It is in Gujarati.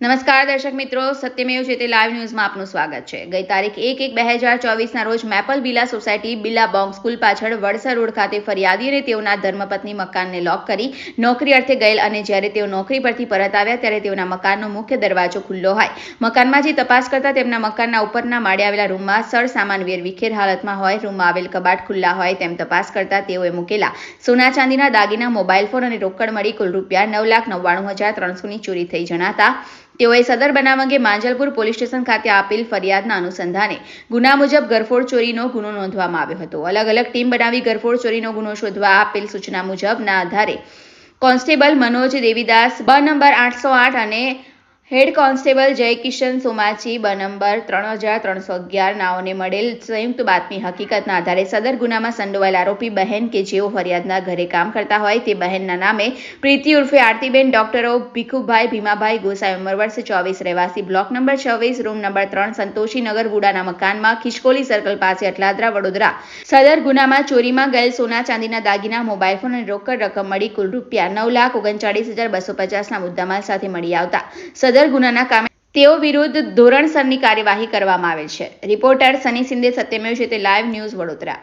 નમસ્કાર દર્શક મિત્રો, સત્યમેવ છે તે લાઈવ ન્યૂઝમાં આપનું સ્વાગત છે. ગઈ તારીખ એક એક બે હજાર ચોવીસના રોજ મેપલ બિલા સોસાયટી બિલા બોંગ સ્કૂલ પાછળ વડસર રોડ ખાતે ફરિયાદી અને તેઓના ધર્મપત્ની મકાનને લોક કરી નોકરી અર્થે ગયેલ અને જ્યારે તેઓ નોકરી પરથી પરત આવ્યા ત્યારે તેઓના મકાનનો મુખ્ય દરવાજો ખુલ્લો હોય. મકાનમાં જે તપાસ કરતા તેમના મકાનના ઉપરના માળે આવેલા રૂમમાં સર સામાન વેર વિખેર હાલતમાં હોય, રૂમમાં આવેલ કબાટ ખુલ્લા હોય તેમ તપાસ કરતા તેઓએ મૂકેલા. સોના ચાંદીના દાગીના, મોબાઈલ ફોન અને રોકડ મળી કુલ રૂપિયા નવ લાખ નવ્વાણું હજાર ત્રણસોની ચોરી થઈ જણાતા તેઓએ સદર બનાવ અંગે માંજલપુર પોલીસ સ્ટેશન ખાતે આપેલ ફરિયાદના અનુસંધાને ગુના મુજબ ગરફોડ ચોરીનો ગુનો નોંધવામાં આવ્યો હતો. અલગ અલગ ટીમ બનાવી ગરફોડ ચોરીનો ગુનો શોધવા આપેલ સૂચના મુજબના આધારે કોન્સ્ટેબલ મનોજ દેવીદાસ, બ નંબર આઠસો આઠ અને હેડ કોન્સ્ટેબલ જયકિશન સોમાચી બનંબર ત્રણ હજાર ત્રણસો અગિયાર, નાઓને મળેલ સંયુક્ત બાતમી હકીકતના આધારે સદર ગુનામાં સંડોવાયેલ આરોપી બહેન કે જેઓ ફરિયાદના ઘરે કામ કરતા હોય તે બહેનના નામે પ્રીતિ ઉર્ફે આરતીબેન, ડોક્ટરો ભીખુભાઈ ભીમાભાઈ ગોસાઈ ઉંમર વર્ષ ચોવીસ, રહેવાસી બ્લોક નંબર છવ્વીસ, રૂમ નંબર ત્રણ સંતોષીનગર વુડાના મકાનમાં ખિસકોલી સર્કલ પાસે અટલાદરા, વડોદરા. સદર ગુનામાં ચોરીમાં ગયેલ સોના ચાંદીના દાગીના, મોબાઈલ ફોન અને રોકડ રકમ મળી કુલ રૂપિયા નવ લાખ ઓગણચાળીસ હજાર બસો પચાસના મુદ્દામાલ સાથે મળી આવતા. સદર ગુનાના કામે તેઓ વિરુદ્ધ ધોરણસરની કાર્યવાહી કરવામાં આવેલ છે. રિપોર્ટર સની સિંદે સત્યમેવ છે તે લાઈવ ન્યૂઝ વડોદરા.